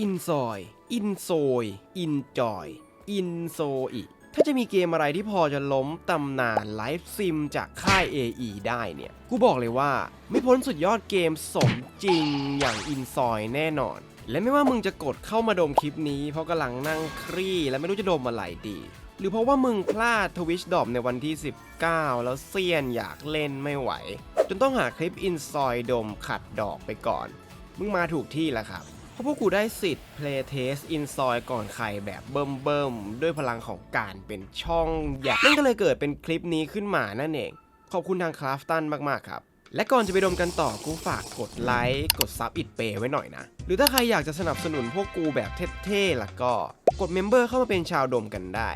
อินซอย อินโซย อินจอย อินโซอีถ้าจะมีเกมอะไรที่พอจะล้มตำนานไลฟ์ซิมจากค่าย AE ได้เนี่ย กูบอกเลยว่า ไม่พ้นสุดยอดเกมสมจริงอย่างอินซอยแน่นอน และไม่ว่ามึงจะกดเข้ามาดมคลิปนี้ เพราะกำลังนั่งครี่และไม่รู้จะดมอะไรดี หรือเพราะว่ามึงพลาดทวิชดอมในวันที่ 19 แล้วเซียนอยากเล่นไม่ไหว จนต้องหาคลิปอินซอยดมขัดดอกไปก่อน มึงมาถูกที่แล้วครับ ราะพวกกูได้สิทธิ์ Play Test in s o y ก่อนใครแบบเบิ่มๆด้วยพลังของการเป็นช่องใหญ่นั่นก็เลยเกิดเป็นคลิปนี้ขึ้นมานั่นเอง ขอบคุณทางคราฟตันมากๆครับ และก่อนจะไปดมกันต่อกูฝากกดไลค์ กดซับอิดเปไว้หน่อยนะ หรือถ้าใครอยากจะสนับสนุนพวกกูแบบเท่ๆล่ะก็กดเมมเบอร์เข้ามาเป็นชาวดมกันได้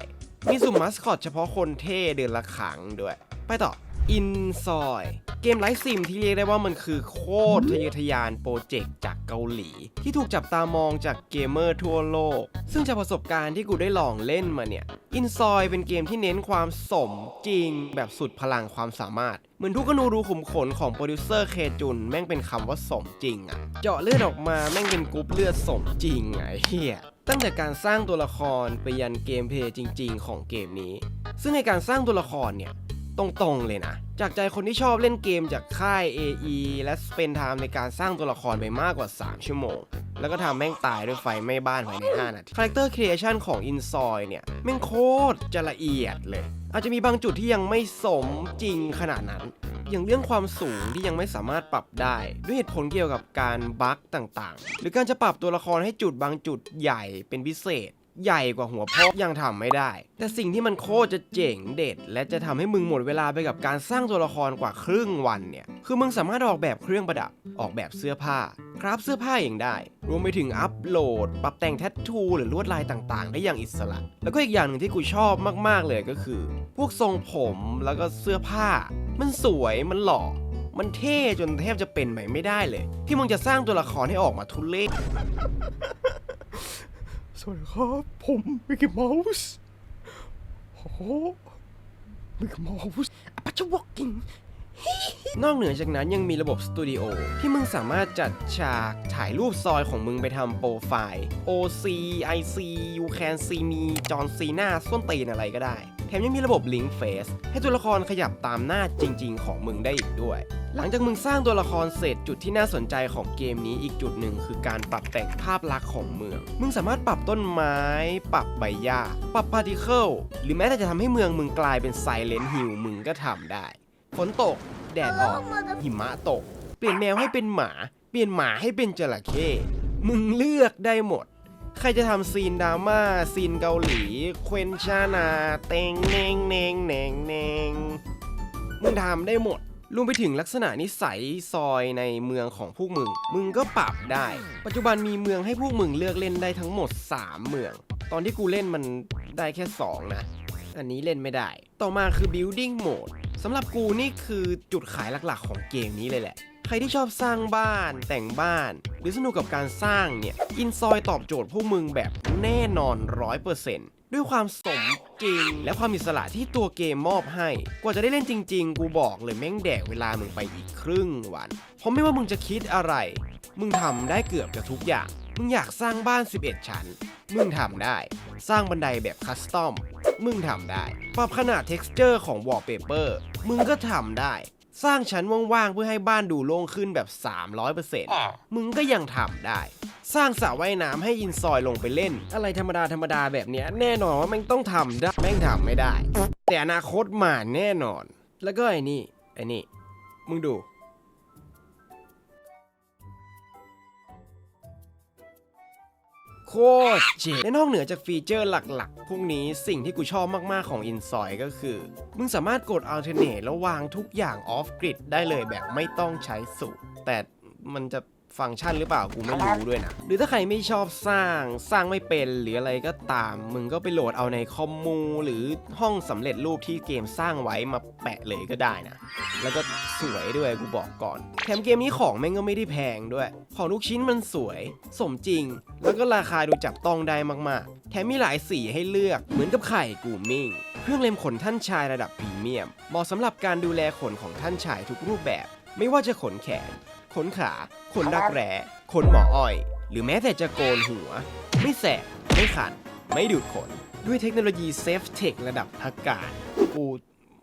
มีสุ่มมัสคอตเฉพาะคนเท่เดือนละครั้งด้วย ไปต่ออินซอย เกมไลฟ์ซิมที่เรียกได้ว่ามันคือโคตรทะเยอทะยานโปรเจกต์จากเกาหลี ที่ถูกจับตามองจากเกมเมอร์ทั่วโลก ซึ่งจากประสบการณ์ที่กูได้ลองเล่นมาเนี่ยอินซอยเป็นเกมที่เน้นความสมจริง แบบสุดพลังความสามารถเหมือนทุกอนูรูขุมขนของโปรดิวเซอร์เคจุนแม่งเป็นคำว่าสมจริงอะเจาะเลือดออกมาแม่งเป็นกรุ๊ปเลือดสมจริงไอ้เฮียตั้งแต่การสร้างตัวละครไปยันเกมเพลย์จริง ๆ ของเกมนี้ ซึ่งในการสร้างตัวละครเนี่ย ตรงๆเลยนะ จากใจคนที่ชอบเล่นเกมจากค่าย AE และสเปนไทม์ในการสร้างตัวละครไปมากกว่า 3 ชั่วโมง แล้วก็ทำแม่งตายด้วยไฟไหม้บ้านภายใน 5 นาที คาแรคเตอร์ครีเอชันของ i n s o y เนี่ย แม่งโคตรจะละเอียดเลย อาจจะมีบางจุดที่ยังไม่สมจริงขนาดนั้น อย่างเรื่องความสูงที่ยังไม่สามารถปรับได้ ด้วยเหตุผลเกี่ยวกับการบั๊กต่างๆ หรือการจะปรับตัวละครให้จุดบางจุดใหญ่เป็นพิเศษ ใหญ่กว่าหัวพ่อยังทำไม่ได้ แต่สิ่งที่มันโคตรจะเจ๋งเด็ด และจะทำให้มึงหมดเวลาไปกับการสร้างตัวละครกว่าครึ่งวันเนี่ย คือมึงสามารถออกแบบเครื่องประดับ ออกแบบเสื้อผ้าคราฟเสื้อผ้าเองได้ รวมไปถึงอัปโหลด ปรับแต่งแทททูหรือลวดลายต่างๆ ได้อย่างอิสระ แล้วก็อีกอย่างหนึ่งที่กูชอบมากๆเลยก็คือ พวกทรงผมแล้วก็เสื้อผ้า มันสวยมันหล่อ มันเท่จนแทบจะเป็นไปไม่ได้เลย ที่มึงจะสร้างตัวละครให้ออกมาทุเรศ สวัสดีครับ ผมมิกกี้เมาส์โอ้มิกกี้เมาส์อปัจะวอกกิน นอกเหนือจากนั้นยังมีระบบสตูดิโอที่มึงสามารถจัดฉากถ่ายรูปซอยของมึงไปทำโปรไฟล์ OC IC You Can See Me จอห์นซีนาส้นตีนอะไรก็ได้ แถมยังมีระบบ Link Face ให้ตัวละครขยับตามหน้าจริง ๆ ของมึงได้อีกด้วย หลังจากมึงสร้างตัวละครเสร็จจุดที่น่าสนใจของเกมนี้อีกจุดหนึ่งคือการปรับแต่งภาพลักษณ์ของเมือง มึงสามารถปรับต้นไม้ ปรับใบหญ้า ปรับพาร์ติเคิลหรือแม้แต่จะทำให้เมืองมึงกลายเป็นไซเลน t h ิ l มึงก็ทำได้ ฝนตก แดดออก หิมะตก เปลี่ยนแมวให้เป็นหมา เปลี่ยนหมาให้เป็นจระเข้ มึงเลือกได้หมด ใครจะทำซีนดราม่า ซีนเกาหลี เควนชานา เตงเนงเนงเนงเนงมึงทำได้หมดรวมไปถึงลักษณะนิสัยซอยในเมืองของพวกมึง มึงก็ปรับได้ ปัจจุบันมีเมืองให้พวกมึงเลือกเล่นได้ทั้งหมด 3 เมือง ตอนที่กูเล่นมันได้แค่ 2 นะ อันนี้เล่นไม่ได้ ต่อมาคือ building mode สำหรับกูนี่คือจุดขายหลักๆของเกมนี้เลยแหละ ใครที่ชอบสร้างบ้านแต่งบ้าน หรือสนุกกับการสร้างเนี่ยอินซอยตอบโจทย์พวกมึงแบบแน่นอน100%ด้วยความสมจริง และความอิสระที่ตัวเกมมอบให้ กว่าจะได้เล่นจริง ๆ กูบอกเลยแม่งแดกเวลามึงไปอีกครึ่งวัน เพราะไม่ว่ามึงจะคิดอะไร มึงทำได้เกือบจะทุกอย่าง มึงอยากสร้างบ้าน 11 ชั้น มึงทำได้ สร้างบันไดแบบคัสตอม มึงทำได้ ปรับขนาด texture ของ wallpaper มึงก็ทำได้ สร้างชั้นว่างๆ เพื่อให้บ้านดูโล่งขึ้นแบบ 300%มึงก็ยังทำได้ สร้างสระว่ายน้ำให้อินซอยลงไปเล่น อะไรธรรมดาธรรมดาแบบเนี้ยแน่นอนว่าแม่งต้องทำได้ แม่งทำไม่ได้ แต่อนาคตมาแน่นอน แล้วก็ไอ้นี่ไอ้นี่ มึงดู คตรเจ๋งและนอกเหนือจากฟีเจอร์หลักๆ พวกนี้สิ่งที่กูชอบมากๆของ i n s o y ก็คือ มึงสามารถกด alternate แล้ววางทุกอย่าง off grid ได้เลยแบบไม่ต้องใช้สูตรแต่มันจะ ฟังก์ชันหรือเปล่ากูไม่รู้ด้วยนะ หรือถ้าใครไม่ชอบสร้างสร้างไม่เป็นหรืออะไรก็ตาม มึงก็ไปโหลดเอาในคอมมู หรือห้องสำเร็จรูปที่เกมสร้างไว้มาแปะเลยก็ได้นะ แล้วก็สวยด้วยกูบอกก่อน แถมเกมนี้ของแม่งก็ไม่ได้แพงด้วย ของทุกชิ้นมันสวย สมจริง แล้วก็ราคาดูจับต้องได้มากๆ แถมมีหลายสีให้เลือกเหมือนกับไข่กูมิ่งเครื่องเล็มขนท่านชายระดับพรีเมียมเหมาะสำหรับการดูแลขนของท่านชายทุกรูปแบบ ไม่ว่าจะขนแขน ขนขา ขนรักแร้ขนหมออ้อย หรือแม้แต่จะโกนหัว ไม่แสบ ไม่ขัน ไม่ดูดขน ด้วยเทคโนโลยีเซฟเทคระดับพักการกู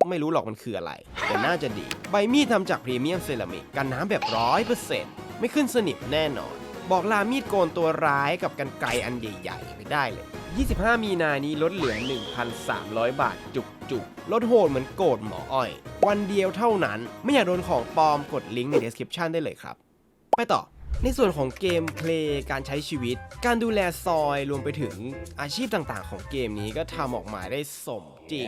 ไม่รู้หรอกมันคืออะไร แต่น่าจะดี ใบมีดทำจากพรีเมียมเซรามิกกันน้ำแบบร้อยเปอร์เซ็นต์ไม่ขึ้นสนิมแน่นอน บอกลามีดโกนตัวร้ายกับกันไกอันใหญ่ ๆ ไปได้เลย 25 มีนานี้ลดเหลือ 1,300 บาทจุกจุกๆ ลดโหดเหมือนโกดหมออ้อย วันเดียวเท่านั้น ไม่อยากโดนของปลอมกดลิงก์ใน description ได้เลยครับ ไปต่อในส่วนของเกมเพลย์การใช้ชีวิต การดูแลซอยรวมไปถึงอาชีพต่างๆ ของเกมนี้ก็ทำออกมาได้สมจริง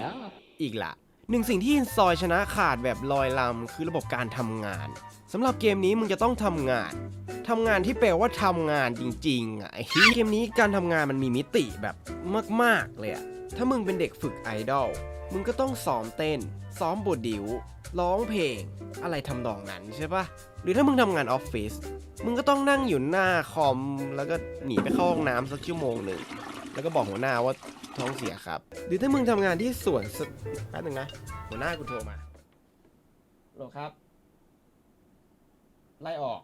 อีกละหนึ่งสิ่งที่ซอยชนะขาดแบบลอยลำคือระบบการทำงาน สำหรับเกมนี้มึงจะต้องทำงานทำงานที่แปลว่าทำงานจริงๆอะไอ้เกมนี้การทำงานมันมีมิติแบบมาก ๆ เลยอะ ถ้ามึงเป็นเด็กฝึกไอดอล มึงก็ต้องซ้อมเต้น ซ้อมบทดิว ร้องเพลง อะไรทำนองนั้นใช่ปะหรือถ้ามึงทำงานออฟฟิศ มึงก็ต้องนั่งอยู่หน้าคอม แล้วก็หนีไปเข้าห้องน้ำสักชั่วโมงหนึ่ง แล้วก็บอกหัวหน้าว่าท้องเสียครับ หรือถ้ามึงทำงานที่สวนสแป๊บนึงนะ หัวหน้ากูโทรมาโหลครับ ไล่ออก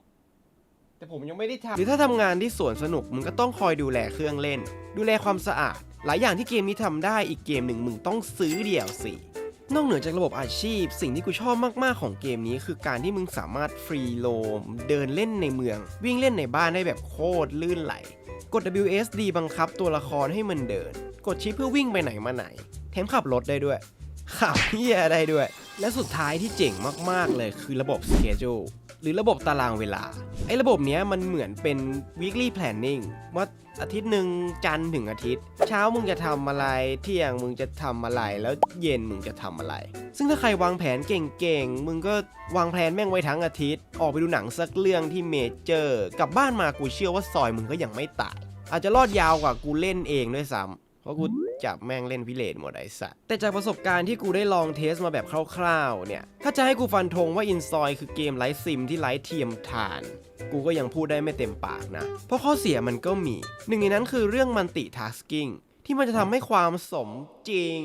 แต่ผมยังไม่ได้ทำหรือถ้าทำงานที่สวนสนุกมึงก็ต้องคอยดูแลเครื่องเล่น ดูแลความสะอาด หลายอย่างที่เกมนี้ทำได้อีกเกมหนึ่งมึงต้องซื้อเดี่ยวสินอกเหนือจากระบบอาชีพ สิ่งที่กูชอบมาก ๆ ของเกมนี้คือการที่มึงสามารถฟรีโลม เดินเล่นในเมือง วิ่งเล่นในบ้านได้แบบโคตรลื่นไหล กด WSD บังคับตัวละครให้มันเดิน กดชิปเพื่อวิ่งไปไหนมาไหน แถมขับรถได้ด้วย ขับเฮียได้ด้วย และสุดท้ายที่เจ๋งมาก ๆ เลยคือระบบ schedule หรือระบบตารางเวลา ไอ้ระบบเนี้ยมันเหมือนเป็น weekly planning ว่าอาทิตย์หนึ่งจันทร์ถึงอาทิตย์ เช้ามึงจะทำอะไร เที่ยงมึงจะทำอะไรแล้วเย็นมึงจะทำอะไร ซึ่งถ้าใครวางแผนเก่งๆ มึงก็วางแผนแม่งไว้ทั้งอาทิตย์ ออกไปดูหนังสักเรื่องที่เมเจอร์กลับบ้านมากูเชื่อว่าซอยมึงก็ยังไม่ตาย อาจจะรอดยาวกว่ากูเล่นเองด้วยซ้ำเพราะกู จับแม่งเล่นพิเรนหมดไอ้สัสแต่จากประสบการณ์ที่กูได้ลองเทสมาแบบคร่าวๆเนี่ย ถ้าจะให้กูฟันธงว่าอินซอยคือเกมไร้ซิมที่ไร้เทียมทาน กูก็ยังพูดได้ไม่เต็มปากนะ เพราะข้อเสียมันก็มี หนึ่งในนั้นคือเรื่องมันติทาสกิ้งที่มันจะทำให้ความสมจริง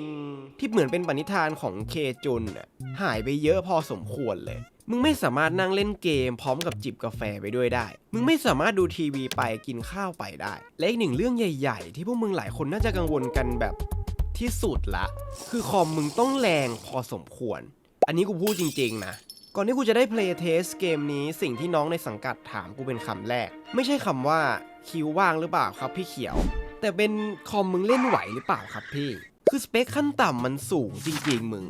ที่เหมือนเป็นปณิธานของเคจุนน่ะหายไปเยอะพอสมควรเลย มึงไม่สามารถนั่งเล่นเกมพร้อมกับจิบกาแฟไปด้วยได้ มึงไม่สามารถดูทีวีไปกินข้าวไปได้ และอีกหนึ่งเรื่องใหญ่ ๆ ที่พวกมึงหลายคนน่าจะกังวลกันแบบที่สุดละ คือคอมมึงต้องแรงพอสมควร อันนี้กูพูดจริง ๆ นะ ก่อนที่กูจะได้เพลย์เทสเกมนี้สิ่งที่น้องในสังกัดถามกูเป็นคำแรก ไม่ใช่คำว่าคิวว่างหรือเปล่าครับพี่เขียว แต่เป็นคอมมึงเล่นไหวหรือเปล่าครับพี่ คือสเปคขั้นต่ำมันสูงจริง ๆ มึง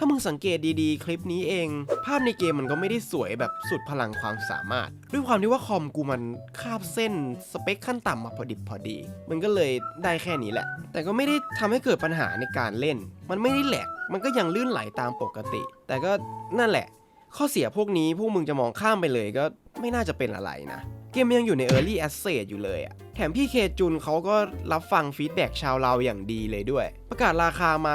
ถ้ามึงสังเกตดีๆ คลิปนี้เอง ภาพในเกมมันก็ไม่ได้สวยแบบสุดพลังความสามารถ ด้วยความที่ว่าคอมกูมันคาบเส้นสเปคขั้นต่ำมาพอดิบพอดี มันก็เลยได้แค่นี้แหละ แต่ก็ไม่ได้ทำให้เกิดปัญหาในการเล่น มันไม่ได้แหลก มันก็ยังลื่นไหลตามปกติ แต่ก็นั่นแหละ ข้อเสียพวกนี้พวกมึงจะมองข้ามไปเลยก็ไม่น่าจะเป็นอะไรนะเกมยังอยู่ใน Early Access อยู่เลยอะแถมพี่เคจุนเขาก็รับฟังฟีดแบ็กชาวเราอย่างดีเลยด้วย ประกาศราคามา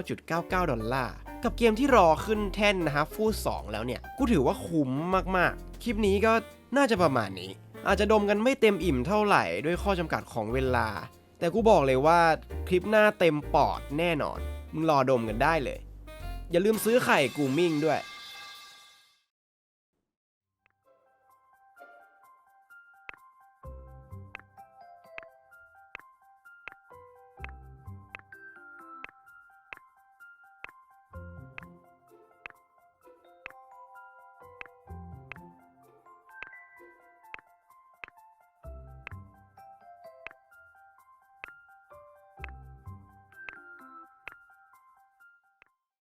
39.99 ดอลลาร์ กับเกมที่รอขึ้นแท่นนะฮะฟูสองแล้วเนี่ย กูถือว่าคุ้มมากๆ คลิปนี้ก็น่าจะประมาณนี้ อาจจะดมกันไม่เต็มอิ่มเท่าไหร่ด้วยข้อจำกัดของเวลา แต่กูบอกเลยว่าคลิปหน้าเต็มปอดแน่นอน มึงรอดมกันได้เลย อย่าลืมซื้อไข่กูมิ่งด้วย